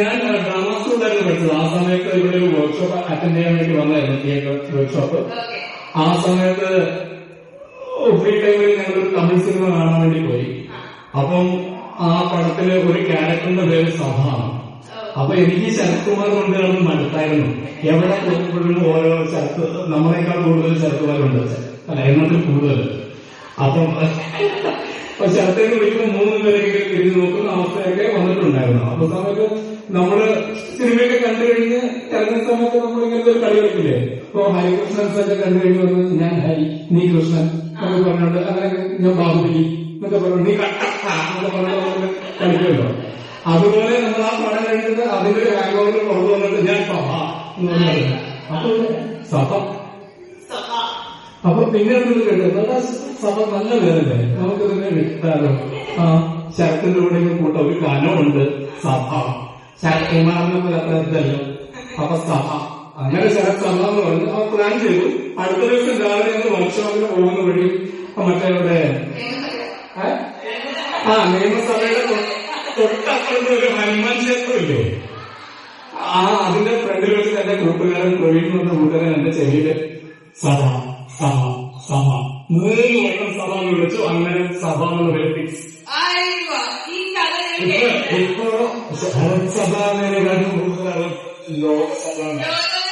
ഞാൻ ഡ്രാമ സ്കൂളിലായിരുന്നു പഠിച്ചത് ആ സമയത്ത് ഇവിടെ ഒരു വർക്ക്ഷോപ്പ് അറ്റൻഡ് ചെയ്യാൻ വേണ്ടി വന്നായിരുന്നു തിയേറ്റർ വർക്ക്ഷോപ്പ് ആ സമയത്ത് ഫ്രീ ടൈമിൽ ഞങ്ങൾ ഒരു തമിഴ് സിനിമ കാണാൻ വേണ്ടി പോയി. അപ്പം ആ പടത്തിലെ ഒരു ക്യാരക്ടറിന്റെ പേര് സഭാണ്. അപ്പൊ എനിക്ക് ശരത്കുമാർ കൊണ്ട് കാണുന്ന മടുത്തായിരുന്നു. എവിടെ പോകുമ്പോഴും ഓരോ ശരത്ത് നമ്മളെക്കാൾ കൂടുതൽ ശരത് കുമാരുണ്ട് അല്ല എണ്ണത്തിൽ കൂടുതൽ. അപ്പം അപ്പൊ ശരത്തേക്ക് വിളിക്കുമ്പോൾ മൂന്ന് പേരെങ്കിലും തിരിഞ്ഞു നോക്കുന്ന അവസ്ഥയൊക്കെ വന്നിട്ടുണ്ടായിരുന്നു. അപ്പൊ സമയത്ത് നമ്മൾ സിനിമയൊക്കെ കണ്ടു കഴിഞ്ഞ് ഇറങ്ങുന്ന സമയത്ത് നമ്മൾ ഇങ്ങനത്തെ ഒരു കളി കളിക്കില്ലേ? ഇപ്പൊ ഹരികൃഷ്ണൻ സാറിന്റെ കണ്ടു കഴിഞ്ഞ് വന്ന് ഞാൻ ഹരി നീ കൃഷ്ണൻ എന്നൊക്കെ പറഞ്ഞോണ്ട് അങ്ങനെ ഞാൻ ബാഹുബലി എന്നൊക്കെ പറഞ്ഞു നീ എന്നൊക്കെ അതുപോലെ നമ്മൾ ആ പടം കഴിഞ്ഞിട്ട് അതിന്റെ ഒരു ഹാങ് പുറത്തു വന്നിട്ട് ഞാൻ സഭ എന്ന് പറഞ്ഞു അപ്പൊ സഭ. അപ്പൊ പിന്നെ എന്ത് കേട്ടത് നല്ല സഭ നല്ല പേരല്ലേ നമുക്ക് തന്നെ വിട്ടാലോ ആ ശരത്തിന്റെ കൂടെ കൂട്ട. ഒരു കാലമുണ്ട് സഭ. ശരത്കുമാറിനല്ലോ അപ്പൊ സഭ അങ്ങനെ സഭ എന്ന് പറഞ്ഞു ആ പ്ലാൻ ചെയ്തു. അടുത്ത ദിവസം രാവിലെ ഞങ്ങൾ വർക്ക്ഷോപ്പിന് പോകുന്ന വഴി മറ്റേ ഇവിടെ? ആ നിയമസഭയുടെ തൊട്ടപ്പുറത്ത് ഒരു ഹനുമാൻ ക്ഷേത്രം ഇല്ലേ? ആ അതിന്റെ ഫ്രണ്ടിൽ വെച്ച് എന്റെ കൂട്ടുകാരൻ പ്രവീൺ എന്ന് കൂട്ടുകാരൻ എന്റെ ചെവിയിൽ സഭ സഭ സഭ മൂന്ന് വട്ടം സഭ എന്ന് വിളിച്ചു. അങ്ങനെ സഭ എന്ന് പേര് ഇപ്പൊ കേട്ടിട്ടുണ്ട്. ഇപ്പൊ സഭ എന്നതിനെക്കാട്ടും കൂടുതലാണ് ലോകസഭ ലോക